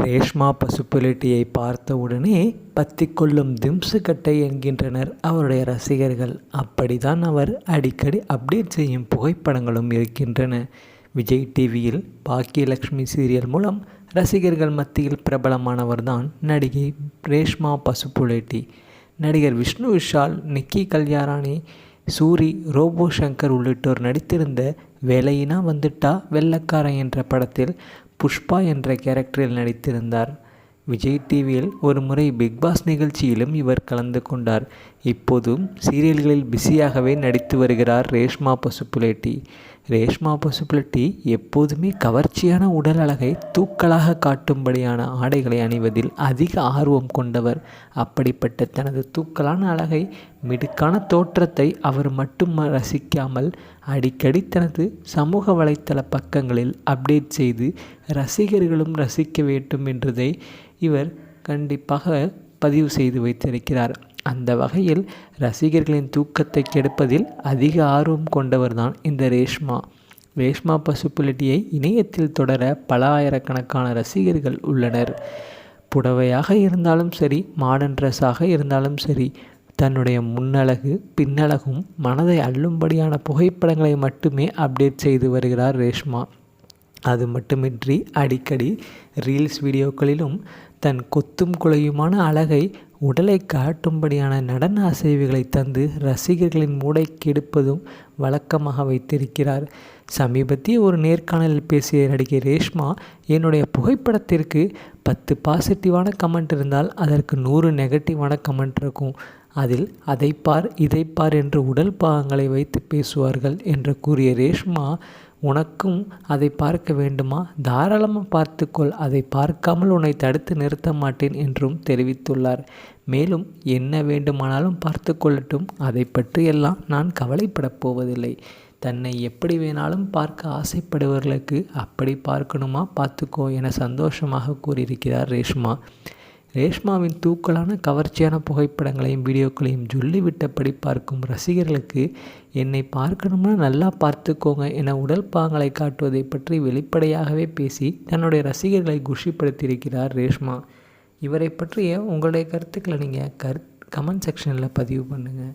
ரேஷ்மா பசுப்புலிட்டியை பார்த்தவுடனே பத்திக்கொள்ளும் திம்சுகட்டை என்கின்றனர் அவருடைய ரசிகர்கள். அப்படிதான் அவர் அடிக்கடி அப்டேட் செய்யும் புகைப்படங்களும் இருக்கின்றன. விஜய் டிவியில் பாக்கியலக்ஷ்மி சீரியல் மூலம் ரசிகர்கள் மத்தியில் பிரபலமானவர்தான் நடிகை ரேஷ்மா பசுப்புலேட்டி. நடிகர் விஷ்ணு விஷால் நிக்கி கல்யாணி சூரி ரோபோ சங்கர் உள்ளிட்டோர் நடித்திருந்த வேலையினா வந்துட்டா வெள்ளக்காரன் என்ற படத்தில் புஷ்பா என்ற கேரக்டரில் நடித்திருந்தார். விஜய் டிவியில் ஒரு முறை பிக்பாஸ் நிகழ்ச்சியிலும் இவர் கலந்து கொண்டார். இப்போதும் சீரியல்களில் பிஸியாகவே நடித்து வருகிறார் ரேஷ்மா பசுப்புலேட்டி. ரேஷ்மா பசுப்புலேட்டி எப்போதுமே கவர்ச்சியான உடல் அழகை தூக்கலாக காட்டும்படியான ஆடைகளை அணிவதில் அதிக ஆர்வம் கொண்டவர். அப்படிப்பட்ட தனது தூக்கலான அழகை மிடுக்கான தோற்றத்தை அவர் மட்டும் ரசிக்காமல் அடிக்கடி தனது சமூக வலைத்தள பக்கங்களில் அப்டேட் செய்து ரசிகர்களும் ரசிக்க வேண்டும் என்றதை இவர் கண்டிப்பாக பதிவு செய்து வைத்திருக்கிறார். அந்த வகையில் ரசிகர்களின் தூக்கத்தை கெடுப்பதில் அதிக ஆர்வம் கொண்டவர்தான் இந்த ரேஷ்மா. ரேஷ்மா பசுப்புலட்டியை இணையத்தில் தொடர பல ஆயிரக்கணக்கான ரசிகர்கள் உள்ளனர். புடவையாக இருந்தாலும் சரி மாடர்ன் ட்ரெஸ்ஸாக இருந்தாலும் சரி தன்னுடைய முன்னழகு பின்னழகும் மனதை அள்ளும்படியான புகைப்படங்களை மட்டுமே அப்டேட் செய்து வருகிறார் ரேஷ்மா. அது மட்டுமின்றி அடிக்கடி ரீல்ஸ் வீடியோக்களிலும் தன் கொத்தும் குலையுமான அழகை உடலை காட்டும்படியான நடன அசைவுகளை தந்து ரசிகர்களின் மூடை கெடுப்பதும் வழக்கமாக வைத்திருக்கிறார். சமீபத்திய ஒரு நேர்காணலில் பேசிய நடிகை ரேஷ்மா என்னுடைய புகைப்படத்திற்கு பத்து பாசிட்டிவான கமெண்ட் இருந்தால் அதற்கு நூறு நெகட்டிவான கமெண்ட் இருக்கும். அதில் அதை பார் இதை பார் என்று உடல் பாகங்களை வைத்து பேசுவார்கள் என்று கூறிய ரேஷ்மா உனக்கும் அதை பார்க்க வேண்டுமா? தாராளமாக பார்த்துக்கொள். அதை பார்க்காமல் உன்னை தடுத்து நிறுத்த மாட்டேன் என்றும் தெரிவித்துள்ளார். மேலும் என்ன வேண்டுமானாலும் பார்த்து கொள்ளட்டும் அதை பற்றியெல்லாம் நான் கவலைப்படப் போவதில்லை. தன்னை எப்படி வேணாலும் பார்க்க ஆசைப்படுபவர்களுக்கு அப்படி பார்க்கணுமா? பார்த்துக்கோ என சந்தோஷமாக கூறியிருக்கிறார் ரேஷ்மா. ரேஷ்மாவின் தூக்கலான கவர்ச்சியான புகைப்படங்களையும் வீடியோக்களையும் சொல்லிவிட்டபடி பார்க்கும் ரசிகர்களுக்கு என்னை பார்க்கணும்னா நல்லா பார்த்துக்கோங்க என உடல் பாகங்களை காட்டுவதை பற்றி வெளிப்படையாகவே பேசி தன்னுடைய ரசிகர்களை குஷிப்படுத்தியிருக்கிறார் ரேஷ்மா. இவரை பற்றிய உங்களுடைய கருத்துக்களை நீங்கள் கரு கமெண்ட் செக்ஷனில் பதிவு பண்ணுங்கள்